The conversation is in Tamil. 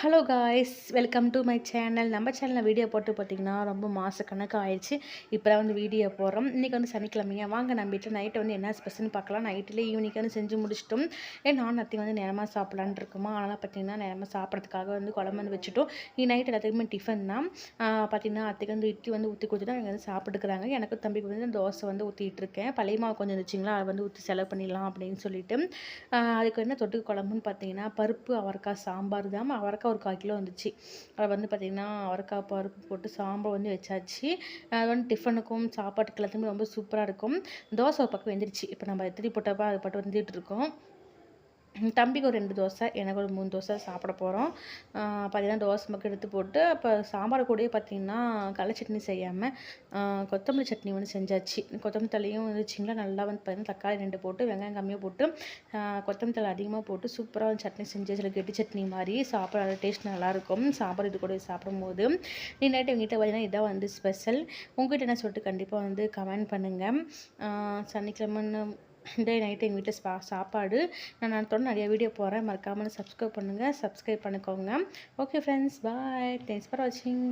Hello guys welcome to my channel நம்ம சேனலில் வீடியோ போட்டு பார்த்தீங்கன்னா ரொம்ப மாதக்கணக்கு ஆயிடுச்சு. இப்போ தான் வந்து வீடியோ போகிறோம் இன்றைக்கி வந்து சனிக்கிழமையா? வாங்க நம்ம வீட்டில் நைட்டு வந்து என்ன ஸ்பெஷல்னு பார்க்கலாம். நைட்டில் ஈவினிங் வந்து செஞ்சு முடிச்சிட்டோம். ஏன் நான் அத்தையும் வந்து நேரமாக சாப்பிட்லான்னு இருக்குமா? அதனால் பார்த்தீங்கன்னா நேரமாக சாப்பிட்றதுக்காக வந்து குழம்பு வந்து வச்சுட்டோம். நீ நைட் எல்லாத்துக்குமே டிஃபன் தான். பார்த்தீங்கன்னா அத்தைக்கு வந்து இட்லி வந்து ஊற்றி கொடுத்துட்டு அவங்க வந்து சாப்பிட்டுக்கிறாங்க. எனக்கு தம்பிக்கு வந்து தோசை வந்து ஊற்றிட்டு இருக்கேன். பழைய மாவு கொஞ்சம் இருந்துச்சுங்களா? அதை வந்து ஊற்றி செலவு பண்ணிடலாம் அப்படின்னு சொல்லிட்டு. அதுக்கு என்ன தொட்டுக்கு குழம்புன்னு பார்த்தீங்கன்னா பருப்பு அவரைக்காய் சாம்பார் தான். அவரைக்காய் அவரைக்காய் ஒரு கால் கிலோ வந்துச்சு. அதை வந்து பார்த்திங்கன்னா அவரைக்காய் பருப்பு போட்டு சாம்பார் வந்து வச்சாச்சு. அது வந்து டிஃபனுக்கும் சாப்பாட்டுக்கு எல்லாத்துக்குமே ரொம்ப சூப்பராக இருக்கும். தோசை ஒரு பக்கம் வெந்துருச்சு. இப்போ நம்ம எத்திரி போட்டப்போ அதை பட்டு வந்துட்டு இருக்கோம். தம்பிக்கு ஒரு ரெண்டு தோசை எனக்கு ஒரு மூணு தோசை சாப்பிட போகிறோம் பார்த்திங்கன்னா தோசை மக்கள் எடுத்து போட்டு அப்போ சாம்பார் கூடயே பார்த்திங்கன்னா கடலை சட்னி செய்யாமல் கொத்தமல்லி சட்னி வந்து செஞ்சாச்சு. கொத்தமல்லி தலையும் இருந்துச்சிங்களா நல்லா வந்து பார்த்திங்கன்னா தக்காளி ரெண்டு போட்டு வெங்காயம் கம்மியாக போட்டு கொத்தமல்லி தலை அதிகமாக போட்டு சூப்பராக வந்து சட்னி செஞ்சு சில கெட்டி சட்னி மாதிரி சாப்பிட டேஸ்ட் நல்லாயிருக்கும் சாம்பார் இது கூட சாப்பிடும்போது. நீ நைட்டு எங்கிட்ட பார்த்தீங்கன்னா இதான் வந்து ஸ்பெஷல் உங்கள்கிட்ட என்ன சொல்லிட்டு கண்டிப்பாக வந்து கமெண்ட் பண்ணுங்கள் சனிக்கிழமைன்னு டே நைட்டு எங்கள் வீட்டில் சா சாப்பாடு. நான் நான் தொடர்ந்து நிறைய வீடியோ போகிறேன் மறக்காமல் சப்ஸ்கிரைப் பண்ணுங்கள் சப்ஸ்கிரைப் பண்ணிக்கோங்க. Okay friends bye thanks for வாட்சிங்